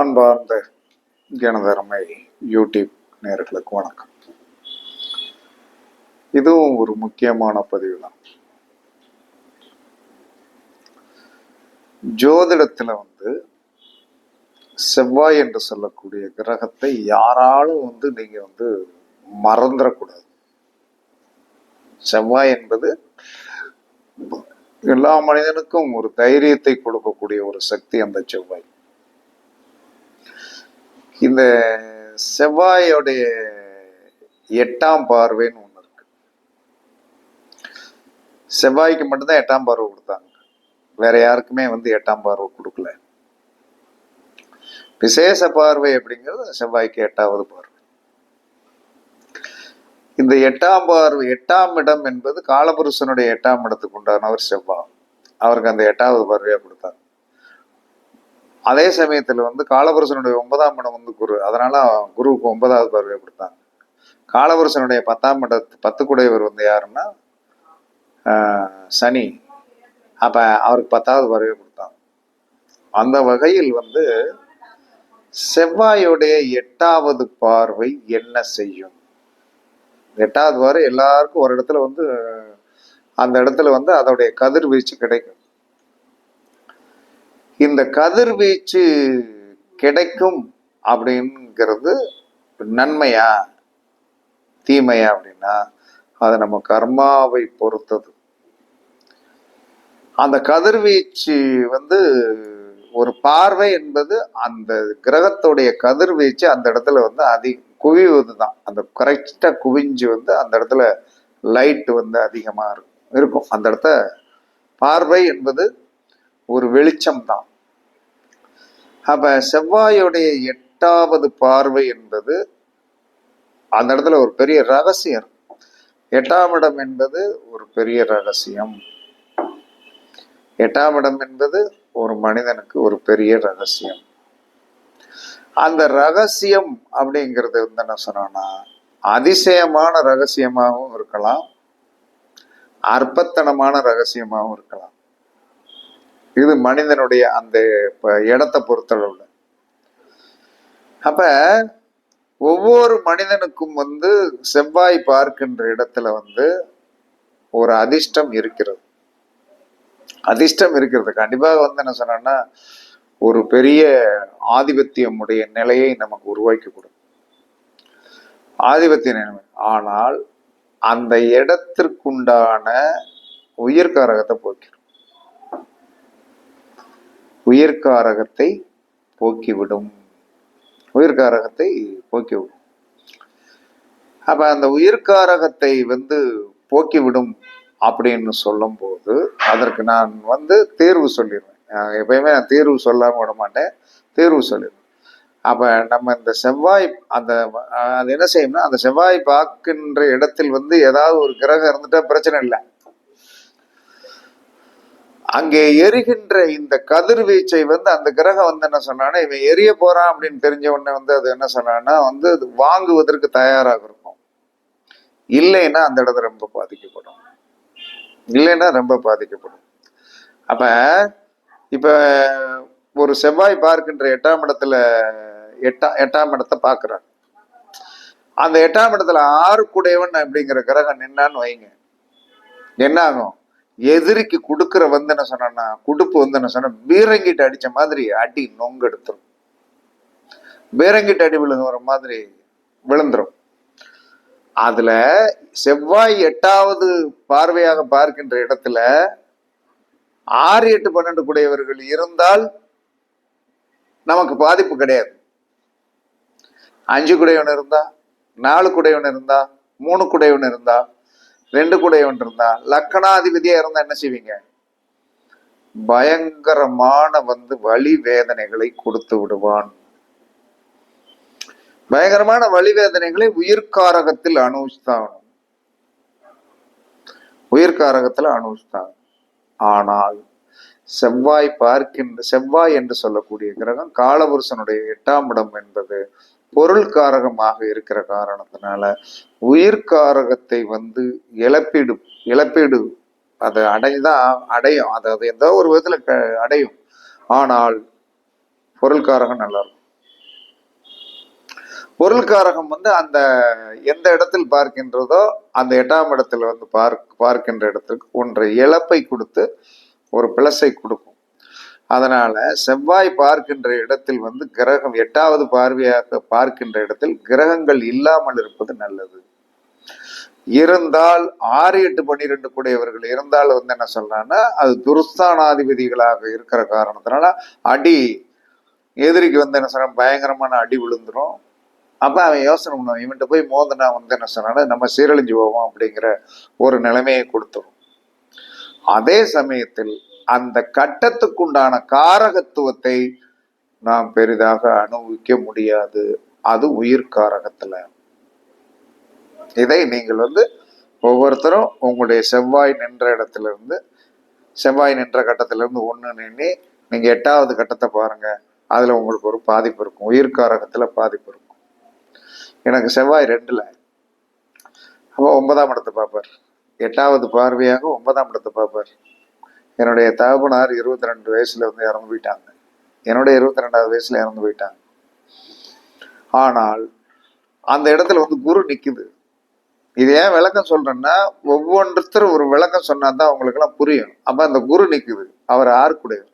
அன்பார்ந்த ஜனதரமை யூடியூப் நேர்களுக்கு வணக்கம். இதுவும் ஒரு முக்கியமான பதிவு தான் ஜோதிடத்துல வந்து செவ்வாய் என்று சொல்லக்கூடிய கிரகத்தை யாராலும் வந்து நீங்க வந்து மறந்துடக்கூடாது. செவ்வாய் என்பது எல்லா மனிதனுக்கும் ஒரு தைரியத்தை கொடுக்கக்கூடிய ஒரு சக்தி அந்த செவ்வாய். இந்த செவ்வாயோடைய எட்டாம் பார்வைன்னு ஒன்று இருக்கு. செவ்வாய்க்கு மட்டும்தான் எட்டாம் பார்வை கொடுத்தாங்க. வேற யாருக்குமே வந்து எட்டாம் பார்வை கொடுக்கல. விசேஷ பார்வை அப்படிங்கிறது செவ்வாய்க்கு எட்டாவது பார்வை. இந்த எட்டாம் பார்வை எட்டாம் இடம் என்பது காலபுருஷனுடைய எட்டாம் இடத்துக்கு உண்டானவர் செவ்வாய். அவருக்கு அந்த எட்டாவது பார்வையாக கொடுத்தாங்க. அதே சமயத்தில் வந்து காலபுருஷனுடைய ஒன்பதாம் இடம் வந்து குரு. அதனால குருவுக்கு ஒன்பதாவது பார்வையை கொடுத்தாங்க. காலபுருஷனுடைய பத்தாம் இடத்து பத்து குடையவர் வந்து யாருன்னா சனி. அப்போ அவருக்கு பத்தாவது பார்வையை கொடுத்தாங்க அந்த வகையில் வந்து செவ்வாயுடைய எட்டாவது பார்வை என்ன செய்யும்? எட்டாவது பார்வை எல்லாருக்கும் ஒரு இடத்துல வந்து அந்த இடத்துல வந்து அதோடைய கதிர்வீச்சு கிடைக்கும். இந்த கதிர்வீச்சு கிடைக்கும் அப்படிங்கிறது நன்மையா தீமையா அப்படின்னா அது நம்ம கர்மாவை பொறுத்தது. அந்த கதிர்வீச்சு வந்து ஒரு பார்வை என்பது அந்த கிரகத்துடைய கதிர்வீச்சு அந்த இடத்துல வந்து அதிக குவிவது தான். அந்த கரெக்டாக குவிஞ்சு வந்து அந்த இடத்துல லைட் வந்து அதிகமாக இருக்கும். இருக்கும். அந்த இடத்த பார்வை என்பது ஒரு வெளிச்சம் தான். அப்ப செவ்வாயுடைய எட்டாவது பார்வை என்பது அந்த இடத்துல ஒரு பெரிய ரகசியம். எட்டாம் இடம் என்பது ஒரு பெரிய ரகசியம். எட்டாம் இடம் என்பது ஒரு மனிதனுக்கு ஒரு பெரிய ரகசியம். அந்த ரகசியம் அப்படிங்கிறது வந்து என்ன சொன்னோம்னா அதிசயமான ரகசியமாகவும் இருக்கலாம். அற்பத்தனமான ரகசியமாகவும் இருக்கலாம். இது மனிதனுடைய அந்த இடத்தை பொறுத்தளவில் அப்ப ஒவ்வொரு மனிதனுக்கும் வந்து செவ்வாய் பார்க்கின்ற இடத்துல வந்து ஒரு அதிர்ஷ்டம் இருக்கிறது. அதிர்ஷ்டம் இருக்கிறது. கண்டிப்பாக வந்து என்ன சொன்னேன்னா ஒரு பெரிய ஆதிபத்தியம் உடைய நிலையை நமக்கு உருவாக்கி கொடுக்கும். ஆதிபத்திய நிலைமை ஆனால் அந்த இடத்திற்குண்டான உயிர்காரகத்தை போக்கிடும் உயிர்காரகத்தை போக்கிவிடும். உயிர்காரகத்தை போக்கிவிடும். அப்ப அந்த உயிர்காரகத்தை வந்து போக்கிவிடும் அப்படின்னு சொல்லும்போது அதற்கு நான் வந்து தேர்வு சொல்லிடுவேன். எப்பயுமே நான் தேர்வு சொல்லாம விட மாட்டேன். தேர்வு சொல்லிடுவேன். அப்போ நம்ம இந்த செவ்வாய் அந்த அது என்ன செய்யணும்னா அந்த செவ்வாய் பார்க்கின்ற இடத்தில் வந்து ஏதாவது ஒரு கிரகம் இருந்துட்டா பிரச்சனை இல்லை. அங்கே எரிகின்ற இந்த கதிர்வீச்சை வந்து அந்த கிரகம் வந்து என்ன சொன்னான்னா இவன் எரிய போறான் அப்படின்னு தெரிஞ்ச உடனே வந்து அது என்ன சொன்னான்னா வந்து அது வாங்குவதற்கு தயாராக இருக்கும். இல்லைன்னா அந்த இடத்துல ரொம்ப பாதிக்கப்படும். இல்லைன்னா ரொம்ப பாதிக்கப்படும். அப்ப இப்ப ஒரு செவ்வாய் பார்க்கின்ற எட்டாம் இடத்துல எட்டா எட்டாம் இடத்தை பார்க்கிறார். அந்த எட்டாம் இடத்துல ஆறு குடையவன் அப்படிங்கிற கிரகம் நின்னான்னு வைங்க. என்ன ஆகும்? எதிரிக்கு கொடுக்கிற வந்து என்ன சொன்னா குடுப்பு வந்து என்ன சொன்னா பீரங்கிட்டு அடிச்ச மாதிரி அடி நொங்கெடுத்துரும். பீரங்கிட்டு அடி விழுங்குற மாதிரி விழுந்துரும். அதுல செவ்வாய் எட்டாவது பார்வையாக பார்க்கின்ற இடத்துல ஆறு எட்டு பன்னெண்டு குடையவர்கள் இருந்தால் நமக்கு பாதிப்பு கிடையாது. அஞ்சு குடையவன் இருந்தா நாலு குடையவன் இருந்தா மூணு குடையவன் இருந்தா ரெண்டு குடையவன் இருந்தா லக்கணாதிபதியா இருந்தா என்ன செய்வீங்க? பயங்கரமான வந்து வழி வேதனைகளை கொடுத்து விடுவான். பயங்கரமான வழிவேதனைகளை உயிர்காரகத்தில் அனுபவித்தான் உயிர்காரகத்தில் அனுபவித்தான் ஆனால் செவ்வாய் பார்க்கின்ற செவ்வாய் என்று சொல்லக்கூடிய கிரகம் காலபுருஷனுடைய எட்டாம் இடம் என்பது பொருள் காரகமாக இருக்கிற காரணத்தினால உயிர்காரகத்தை வந்து இழப்பீடு இழப்பீடு அதை அடைதான் அடையும். அது அது எந்த ஒரு விதத்துல க- அடையும். ஆனால் பொருள்காரகம் நல்லா இருக்கும் பொருள்காரகம் வந்து அந்த எந்த இடத்தில் பார்க்கின்றதோ அந்த எட்டாம் இடத்துல வந்து பார்க் பார்க்கின்ற இடத்துக்கு ஒன்றை இழப்பை கொடுத்து ஒரு பிளஸை கொடுக்கும். அதனால செவ்வாய் பார்க்கின்ற இடத்தில் வந்து கிரகம் எட்டாவது பார்வையாக பார்க்கின்ற இடத்தில் கிரகங்கள் இல்லாமல் இருப்பது நல்லது. இருந்தால் ஆறு எட்டு பன்னிரெண்டு கூடியவர்கள் இருந்தால் வந்து என்ன சொல்றாங்கன்னா அது துருஸ்தானாதிபதிகளாக இருக்கிற காரணத்தினால அடி எதிரிக்கு வந்து என்ன சொல்றான் பயங்கரமான அடி விழுந்துடும் அப்ப அவன் யோசனை பண்ணுவான் இவன்கிட்ட போய் மோதனா வந்து என்ன சொன்னாலும் நம்ம சீரழிஞ்சு போவோம் அப்படிங்கிற ஒரு நிலைமையை கொடுத்துரும். அதே சமயத்தில் அந்த கட்டத்துக்குண்டான காரகத்துவத்தை நாம் பெரிதாக அனுபவிக்க முடியாது. அது உயிர் காரகத்துல. இதை நீங்கள் வந்து ஒவ்வொருத்தரும் உங்களுடைய செவ்வாய் நின்ற இடத்துல இருந்து செவ்வாய் நின்ற கட்டத்துல இருந்து ஒன்று நின்று நீங்க எட்டாவது கட்டத்தை பாருங்க. அதுல உங்களுக்கு ஒரு பாதிப்பு இருக்கும். உயிர்காரகத்துல பாதிப்பு இருக்கும். எனக்கு செவ்வாய் ரெண்டுல. அப்போ ஒன்பதாம் இடத்தை பார்ப்பார். எட்டாவது பார்வையாக ஒன்பதாம் இடத்தை பார்ப்பார். என்னுடைய தகப்பனார் இருபத்தி ரெண்டு வயசுல வந்து இறந்து போயிட்டாங்க. என்னுடைய இருபத்தி ரெண்டாவது வயசுல இறந்து போயிட்டாங்க. ஆனால் அந்த இடத்துல வந்து குரு நிக்குது. இது ஏன் விளக்கம் சொல்றேன்னா ஒவ்வொன்றத்தரும் ஒரு விளக்கம் சொன்னா தான் அவங்களுக்கு எல்லாம் புரியும். அப்ப அந்த குரு நிக்குது. அவர் ஆறுக்குடையவர்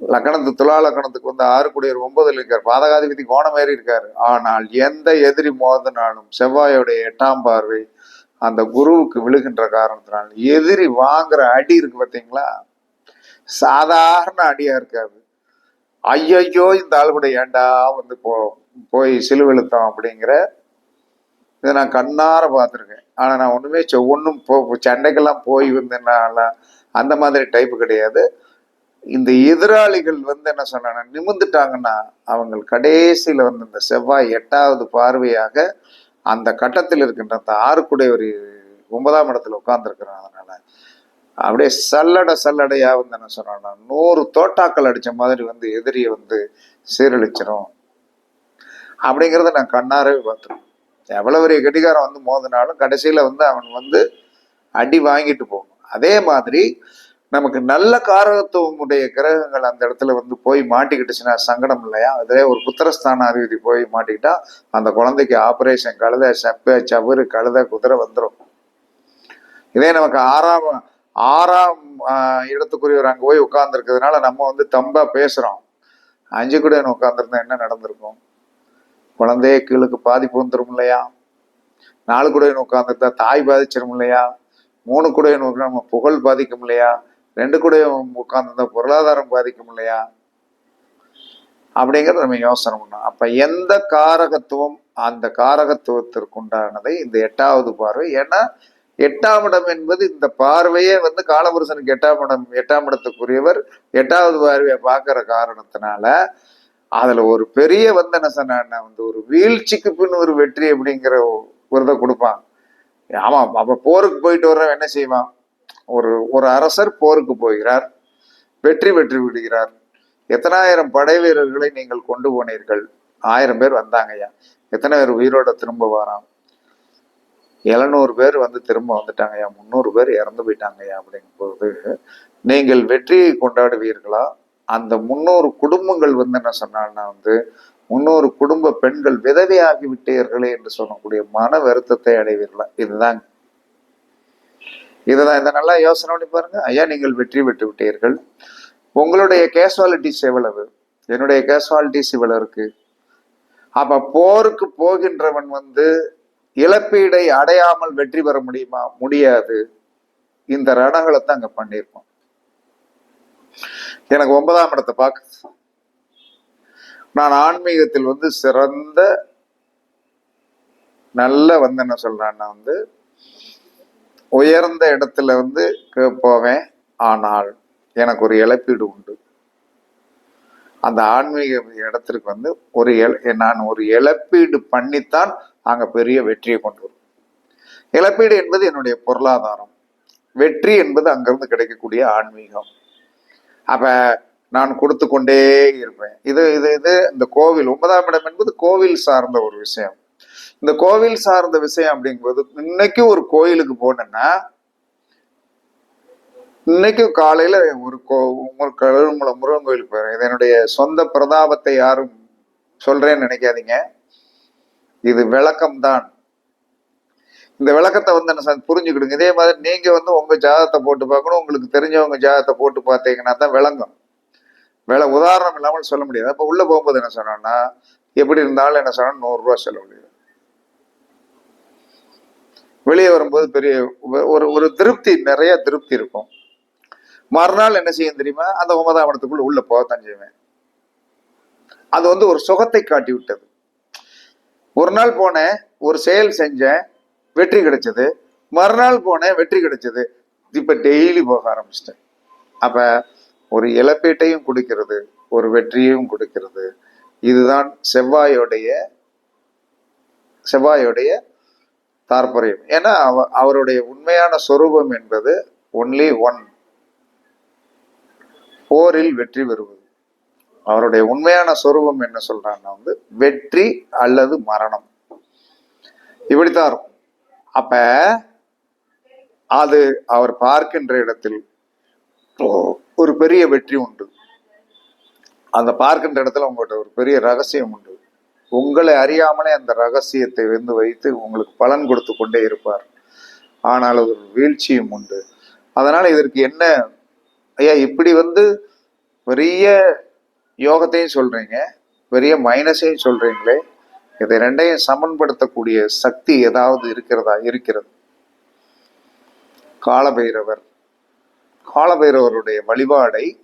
லக்கணத்து துலா லக்கணத்துக்கு வந்து ஆறுக்குடையவர் ஒன்பதுல இருக்கார். பாதகாதிபதி கோணமேறி இருக்காரு. ஆனால் எந்த எதிரி மோதினாலும் செவ்வாயோடைய எட்டாம் பார்வை அந்த குருவுக்கு விழுகின்ற காரணத்தினால் எதிரி வாங்குற அடி இருக்கு பார்த்தீங்களா சாதாரண அடியா இருக்காது ஐயையோ இந்த ஆள் கூட ஏன்டா வந்து போ போய் சிலுவெழுத்தோம் அப்படிங்கிற இதை நான் கண்ணார பார்த்துருக்கேன். ஆனால் நான் ஒன்றுமே ஒன்றும் போ சண்டைக்கெல்லாம் போய் வந்தேன்னா அந்த மாதிரி டைப்பு கிடையாது. இந்த எதிராளிகள் வந்து என்ன சொன்னாங்கன்னா நிமிந்துட்டாங்கன்னா அவங்க கடைசியில் வந்து இந்த செவ்வாய் எட்டாவது பார்வையாக அந்த கட்டத்தில் இருக்கின்ற அந்த ஆறுக்குடையவர் ஒன்பதாம் இடத்துல உட்கார்ந்துருக்கிறான் அதனால. அப்படியே சல்லடை சல்லடையாக வந்து என்ன சொன்னா நூறு தோட்டாக்கள் அடித்த மாதிரி வந்து எதிரியை வந்து சீரழிச்சிரும். அப்படிங்கிறத நான் கண்ணாரவே பார்த்துருக்கேன். எவ்வளோ பெரிய கடிகாரம் வந்து மோதினாலும் கடைசியில் வந்து அவன் வந்து அடி வாங்கிட்டு போகணும் அதே மாதிரி நமக்கு நல்ல காரகத்துவம் உடைய கிரகங்கள் அந்த இடத்துல வந்து போய் மாட்டிக்கிட்டுச்சுன்னா சங்கடம் இல்லையா? அதே ஒரு புத்திரஸ்தான அதிபதி போய் மாட்டிக்கிட்டா அந்த குழந்தைக்கு ஆபரேஷன் கழுத செப்ப சவுறு கழுத குதிரை வந்துடும் இதே நமக்கு ஆறாம் ஆறாம் இடத்துக்குரியவர் அங்கே போய் உட்கார்ந்துருக்கிறதுனால நம்ம வந்து தம்பா பேசுறோம். அஞ்சு கூட உட்காந்துருந்தா என்ன நடந்திருக்கும்? குழந்தைய கீழுக்கு பாதிப்பு வந்துடும் இல்லையா? நாலு கூட உட்காந்துருந்தா தாய் பாதிச்சிடும் இல்லையா? மூணு கூட நம்ம புகழ் பாதிக்கும் இல்லையா? ரெண்டு கூட உட்காந்துருந்தா பொருளாதாரம் பாதிக்கும் இல்லையா? அப்படிங்கிறத நம்ம யோசனை பண்ணோம் அப்ப எந்த காரகத்துவம் அந்த காரகத்துவத்திற்குண்டானதை இந்த எட்டாவது பார்வை. ஏன்னா எட்டாம் இடம் என்பது இந்த பார்வையே வந்து காலபுருஷனுக்கு எட்டாம் இடம் எட்டாம் இடத்துக்குரியவர் எட்டாவது பார்வையை பார்க்கிற காரணத்தினால அதுல ஒரு பெரிய வந்து என்ன சொன்னா வந்து ஒரு வீழ்ச்சிக்கு பின் ஒரு வெற்றி அப்படிங்கிற ஒரு இதை கொடுப்பான். ஆமா அப்ப போருக்கு போயிட்டு வர்றவன் என்ன செய்வான்? ஒரு ஒரு அரசர் போருக்கு போகிறார் வெற்றி பெற்று விடுகிறார். எத்தனாயிரம் படை வீரர்களை நீங்கள் கொண்டு போனீர்கள்? ஆயிரம் பேர் வந்தாங்கய்யா. எத்தனை பேர் உயிரோட திரும்ப வரான் எழுநூறு பேர் வந்து திரும்ப வந்துட்டாங்கய்யா. முந்நூறு பேர் இறந்து போயிட்டாங்கய்யா அப்படிங்கும்போது நீங்கள் வெற்றியை கொண்டாடுவீர்களா? அந்த முன்னூறு குடும்பங்கள் வந்து என்ன சொன்னாங்கன்னா வந்து முன்னூறு குடும்ப பெண்கள் விதவையாகி விட்டீர்களே என்று சொல்லக்கூடிய மன வருத்தத்தை அடைவீர்களா? இதுதான் இதுதான் இதை நல்லா யோசனை பண்ணி பாருங்க. ஐயா நீங்கள் வெற்றி பெற்று விட்டீர்கள். உங்களுடைய கேஷுவாலிட்டிஸ் எவ்வளவு? என்னுடைய கேஷுவாலிட்டிஸ் இவ்வளவு இருக்கு. அப்ப போருக்கு போகின்றவன் வந்து இழப்பீடை அடையாமல் வெற்றி பெற முடியுமா? முடியாது. இந்த ரணகளத்தை அங்க பண்ணியிருப்போம் எனக்கு ஒன்பதாம் இடத்தை பார்க்க நான் ஆன்மீகத்தில் வந்து சிறந்த நல்ல வந்து என்ன சொல்றேன்னா வந்து. உயர்ந்த இடத்துல வந்து க- போவேன். ஆனால் எனக்கு ஒரு இழப்பீடு உண்டு. அந்த ஆன்மீக இடத்திற்கு வந்து ஒரு நான் ஒரு இழப்பீடு பண்ணித்தான் அங்கே பெரிய வெற்றியை கொண்டு வரும். இழப்பீடு என்பது என்னுடைய பொருளாதாரம். வெற்றி என்பது அங்கிருந்து கிடைக்கக்கூடிய ஆன்மீகம். அப்போ நான் கொடுத்து கொண்டே இருப்பேன். இது இது இது இந்த கோவில் ஒன்பதாம் இடம் என்பது கோவில் சார்ந்த ஒரு விஷயம். இந்த கோவில் சார்ந்த விஷயம் அப்படிங்கும்போது இன்னைக்கு ஒரு கோயிலுக்கு போனேன்னா இன்னைக்கு காலையில ஒரு கோ முருகன் கோயிலுக்கு போறேன் இது என்னுடைய சொந்த பிரதாபத்தை யாரும் சொல்றேன்னு நினைக்காதீங்க. இது விளக்கம்தான். இந்த விளக்கத்தை வந்து என்ன சார் புரிஞ்சுக்கிடுங்க. இதே மாதிரி நீங்க வந்து உங்க ஜாதகத்தை போட்டு பார்க்கணும். உங்களுக்கு தெரிஞ்சவங்க ஜாதகத்தை போட்டு பார்த்தீங்கன்னா தான் விளங்கும். வேலை உதாரணம் இல்லாமல் சொல்ல முடியாது. அப்போ உள்ள போகும்போது என்ன சொன்னோம்னா எப்படி இருந்தாலும் என்ன சொன்னா நூறுரூவா ரூபாய் சொல்ல முடியும் வெளியே வரும்போது பெரிய ஒரு ஒரு திருப்தி நிறைய திருப்தி இருக்கும். மறுநாள் என்ன செய்யும் தெரியுமா? அந்த ஒன்பதாம் இடத்துக்குள்ள உள்ள போகத்தான் செய்வேன். அது வந்து ஒரு சுகத்தை காட்டி விட்டது ஒரு நாள் போனேன் ஒரு செயல் செஞ்சேன் வெற்றி கிடைச்சது. மறுநாள் போனேன் வெற்றி கிடைச்சது. இப்ப டெய்லி போக ஆரம்பிச்சிட்டேன். அப்ப ஒரு இழப்பீட்டையும் கொடுக்கிறது ஒரு வெற்றியையும் கொடுக்கிறது. இதுதான் செவ்வாயோடைய செவ்வாயோடைய தாற்பயம். ஏன்னா அவ அவருடைய உண்மையான சொரூபம் என்பது ஒன்லி ஒன் போரில் வெற்றி பெறுவது. அவருடைய உண்மையான சொரூபம் என்ன சொல்றாங்கன்னா வந்து வெற்றி அல்லது மரணம். இப்படித்தான் இருக்கும். அப்ப அது அவர் பார்க்கின்ற இடத்தில் ஒரு பெரிய வெற்றி உண்டு. அந்த பார்க்கின்ற இடத்துல உங்கள்கிட்ட ஒரு பெரிய ரகசியம் உண்டு. உங்களை அறியாமலே அந்த ரகசியத்தை வந்து வைத்து உங்களுக்கு பலன் கொடுத்து கொண்டே இருப்பார். ஆனால் அது ஒரு வீழ்ச்சியும் உண்டு. அதனால இதற்கு என்ன? ஐயா இப்படி வந்து பெரிய யோகத்தையும் சொல்றீங்க பெரிய மைனஸையும் சொல்றீங்களே இதை ரெண்டையும் சமன்படுத்தக்கூடிய சக்தி ஏதாவது இருக்கிறதா? இருக்கிறது. காலபைரவர். காலபைரவருடைய வழிபாடை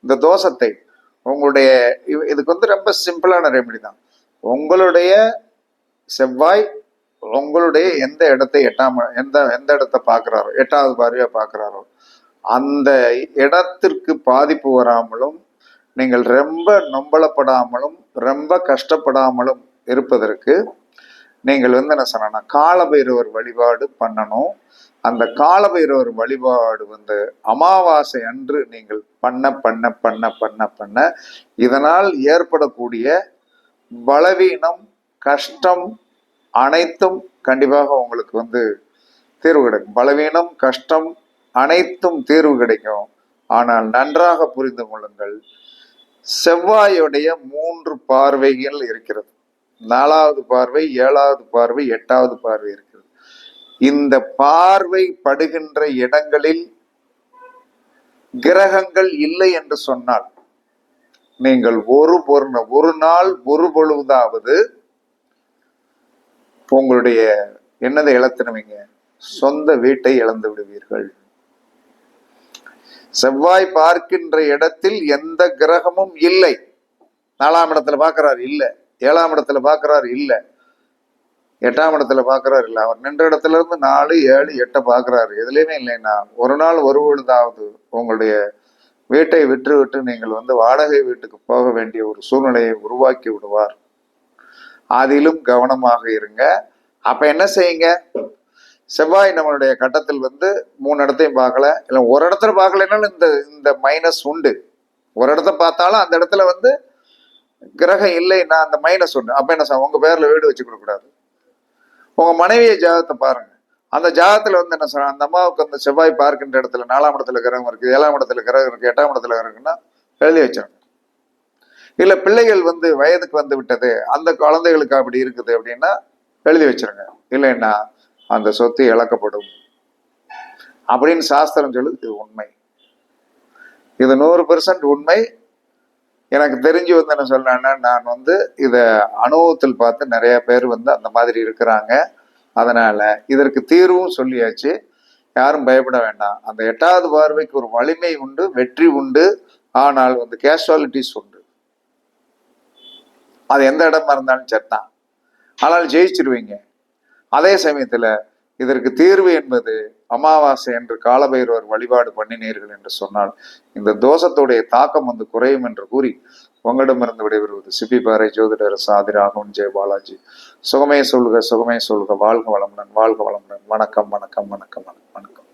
இந்த தோஷத்தை உங்களுடைய இது- இதுக்கு வந்து ரொம்ப சிம்பிளான ரெமெடி தான். உங்களுடைய செவ்வாய் உங்களுடைய எந்த இடத்தை எட்டாம எந்த எந்த இடத்தை பார்க்குறாரோ எட்டாவது பார்வையாக பார்க்குறாரோ அந்த இடத்திற்கு பாதிப்பு வராமலும் நீங்கள் ரொம்ப நொம்பலப்படாமலும் ரொம்ப கஷ்டப்படாமலும் இருப்பதற்கு நீங்கள் வந்து என்ன சொன்னா காலபைரவர் வழிபாடு பண்ணணும். அந்த காலபைரவர் வழிபாடு வந்து அமாவாசை அன்று நீங்கள் பண்ண பண்ண பண்ண பண்ண பண்ண இதனால் ஏற்படக்கூடிய பலவீனம் கஷ்டம் அனைத்தும் கண்டிப்பாக உங்களுக்கு வந்து தீர்வு கிடைக்கும். பலவீனம் கஷ்டம் அனைத்தும் தீர்வு கிடைக்கும். ஆனால் நன்றாக புரிந்து கொள்ளுங்கள் செவ்வாயுடைய மூன்று பார்வைகள் இருக்கிறது. நாலாவது பார்வை ஏழாவது பார்வை எட்டாவது பார்வை இருக்கிறது. இந்த பார்வை படுகின்ற இடங்களில் கிரகங்கள் இல்லை என்று சொன்னால் நீங்கள் ஒரு பொருள் ஒரு நாள் ஒரு பொழுதாவது உங்களுடைய என்னதை இழத்தினவீங்க சொந்த வீட்டை இழந்து விடுவீர்கள். செவ்வாய் பார்க்கின்ற இடத்தில் எந்த கிரகமும் இல்லை. நாலாம் இடத்துல பார்க்கிறார் இல்ல. ஏழாம் இடத்துல பார்க்கிறார் இல்ல. எட்டாம் இடத்துல பார்க்கறாரு இல்ல. அவர் நின்ற இடத்துல இருந்து நாலு ஏழு எட்டை பார்க்கறாரு. எதுலையுமே இல்லைன்னா ஒரு நாள் ஒரு பொழுதாவது உங்களுடைய வீட்டை விற்று விட்டு நீங்கள் வந்து வாடகை வீட்டுக்கு போக வேண்டிய ஒரு சூழ்நிலையை உருவாக்கி விடுவார். அதிலும் கவனமாக இருங்க. அப்ப என்ன செய்யுங்க? செவ்வாய் நம்மளுடைய கட்டத்தில் வந்து மூணு இடத்தையும் பார்க்கல. இல்லை ஒரு இடத்துல பார்க்கலைனாலும் இந்த இந்த மைனஸ் உண்டு. ஒரு இடத்த பார்த்தாலும் அந்த இடத்துல வந்து கிரகம் இல்லைன்னா அந்த மைனஸ் உண்டு. அப்ப என்ன சார் உங்க பேர்ல வீடு வச்சு கொடுக்கக்கூடாது. உங்க மனைவியை ஜாதகத்தை பாருங்க. அந்த ஜாதகத்துல வந்து என்ன சொல்ற அந்த அம்மாவுக்கு அந்த செவ்வாய் பார்க்கின்ற இடத்துல நாலாம் இடத்துல கிரகம் இருக்கு ஏழாம் இடத்துல கிரகம் இருக்கு எட்டாம் இடத்துல இருக்குன்னா எழுதி வச்சிருங்க இல்ல பிள்ளைகள் வந்து வயதுக்கு வந்து விட்டது அந்த குழந்தைகளுக்கு அப்படி இருக்குது அப்படின்னா எழுதி வச்சிருங்க. இல்லைன்னா அந்த சொத்து இழக்கப்படும். அப்படின்னு சாஸ்திரம் சொல்லுது இது உண்மை. இது நூறு பெர்சன்ட் உண்மை. எனக்கு தெரிஞ்சு வந்து என்ன சொல்றேன்னா நான் வந்து இதை அனுபவத்தில் பார்த்து நிறைய பேர் வந்து அந்த மாதிரி இருக்கிறாங்க. அதனால இதற்கு தீர்வும் சொல்லியாச்சு. யாரும் பயப்பட வேண்டாம். அந்த எட்டாவது பார்வைக்கு ஒரு வலிமை உண்டு வெற்றி உண்டு. ஆனால் வந்து கேஷுவாலிட்டிஸ் உண்டு. அது எந்த இடமா இருந்தாலும் சரிதான். ஆனால் ஜெயிச்சிருவீங்க. அதே சமயத்துல இதற்கு தீர்வு என்பது அமாவாசை என்று காலபைரவர் வழிபாடு பண்ணினீர்கள் என்று சொன்னால் இந்த தோஷத்துடைய தாக்கம் வந்து குறையும் என்று கூறி உங்களிடமிருந்து விடைபெறுவது சிபி பாறை ஜோதிடர் சாதி ராகவன் ஜெய பாலாஜி. சுகமே சொல்க சுகமே சொல்க. வாழ்க வளமுடன் வாழ்க வளமுடன். வணக்கம் வணக்கம் வணக்கம் வணக்கம் வணக்கம்.